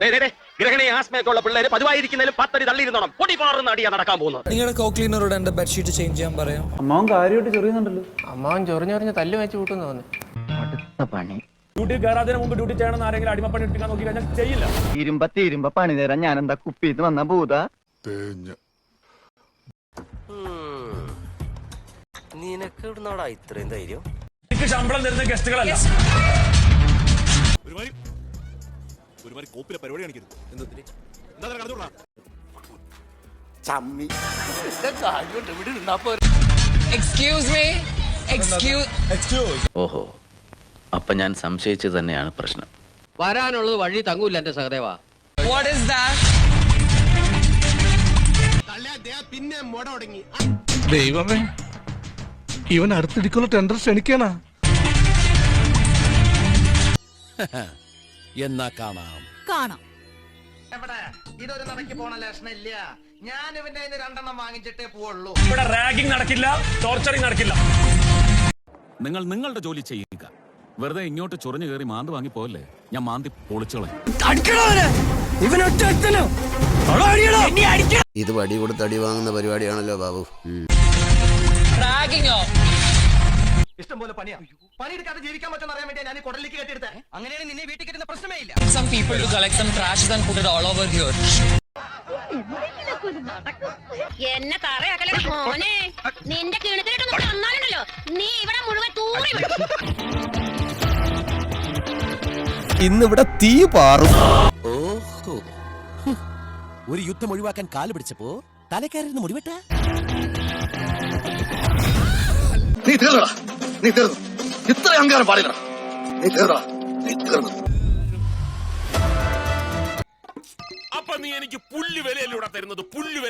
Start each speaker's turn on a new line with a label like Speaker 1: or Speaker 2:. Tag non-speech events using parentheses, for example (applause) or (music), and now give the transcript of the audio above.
Speaker 1: ഗ്രഹണി ആസ്മയൊക്കെ ഉള്ള പിള്ളേര് പതിവായിരിക്കുന്നതിലും പത്തടി തള്ളിയിരുന്നോണം. പൊടി പാറുന്ന അടിയാ നടക്കാൻ പോകുന്നത്.
Speaker 2: നിങ്ങളുടെ കോ ക്ലീനറോട് എന്റെ ബെഡ്ഷീറ്റ് ചേഞ്ച് ചെയ്യാൻ പറയാം.
Speaker 3: അമ്മാവൻ കാര്യമായിട്ട് ചെറിയുന്നുണ്ടല്ലോ
Speaker 4: അമ്മാവൻ ചൊറിഞ്ഞൊറിഞ്ഞ് തല്ല് വെച്ച് അടുത്ത പണി.
Speaker 5: ഡ്യൂട്ടി കയറാതിന് മുമ്പ് ഡ്യൂട്ടി ചെയ്യണമെന്ന് ആരെങ്കിലും അടിമപ്പണി എടുക്കാൻ നോക്കി കഴിഞ്ഞാൽ ചെയ്യില്ല.
Speaker 6: ഇരുമ്പ പണി തരാൻ ഞാൻ എന്താ കുപ്പിന്ന് വന്ന ഭൂത?
Speaker 7: നിനക്ക് ഇവിടുന്നാടാ ഇത്രയും ധൈര്യം?
Speaker 5: എനിക്ക് ശമ്പളം തരുന്ന ഗസ്റ്റുകളല്ല
Speaker 2: എക്സ്ക്യൂസ് മീ എക്സ്ക്യൂസ്
Speaker 8: ഓഹോ അപ്പൊ ഞാൻ സംശയിച്ചത് തന്നെയാണ് പ്രശ്നം.
Speaker 4: വരാനുള്ളത് വഴി തങ്ങൂല്ല എന്റെ സഹദേവ.
Speaker 2: വാട്ട് ഇസ് ദാറ്റ്
Speaker 9: ദൈവമേ ഇവൻ അടുത്തിടിക്കുള്ള ടെൻഡർ ക്ഷണിക്കണ (laughs) എന്നാ കാണാം.
Speaker 2: കാണാം.
Speaker 6: ഇതൊരു നടക്ക് പോണ ലക്ഷണം ഇല്ല ഞാൻ ഇവന്റെ കയ്യിന്ന് രണ്ടെണ്ണം വാങ്ങിച്ചിട്ടേ പോവുള്ളൂ.
Speaker 5: ഇവിടെ റാഗിംഗ് നടക്കില്ല ടോർച്ചറിങ് നടക്കില്ല.
Speaker 9: നിങ്ങൾ നിങ്ങളുടെ ജോലി ചെയ്യുക. വെറുതെ ഇങ്ങോട്ട് ചൊറിഞ്ഞു കയറി മാന്തി വാങ്ങി പോവല്ലേ? ഞാൻ മാന്തി പൊളിച്ചോളെ.
Speaker 7: ഇത് വടി കൊടുത്ത് അടി വാങ്ങുന്ന പരിപാടിയാണല്ലോ ബാബു.
Speaker 6: പോലെ പണിയാ. പണിയെടുക്കാതെ ജീവിക്കാൻ പറ്റുമെന്ന് അറിയാൻ വേണ്ടിയാ ഞാൻ ഈ കുടലിലേക്ക് കെട്ടിയെടുത്തേ. അങ്ങനെയാണ് നിന്നെ വീട്ടിൽ കെട്ടുന്ന പ്രശ്നമേ ഇല്ല
Speaker 2: some people to collect some trash and put it all over here.
Speaker 10: എന്നെ തറയാക്കലേ മോനെ നിന്റെ കിണത്തിലിട്ടൊന്ന് തന്നാലുണ്ടല്ലോ. നീ ഇവിടെ മുഴുവൻ തൂറി വിടും.
Speaker 7: ഇന്നിവിടെ തീ പാറും. ഓഹോ. ഒരു യുദ്ധം ഒഴിവാക്കാൻ കാൽ പിടിച്ചപ്പോ തലക്കാരിന്ന് മുടിവെട്ട?
Speaker 6: നീ തീർന്നടാ നീ തീർന്നു. ഇത്ര അഹങ്കാരം പാടില്ല നീ തീർന്നടാ. നീ തീർന്നു.
Speaker 9: അപ്പൊ നീ എനിക്ക് പുല്ലുവിലയിലൂടെ തരുന്നത്? പുല്ല്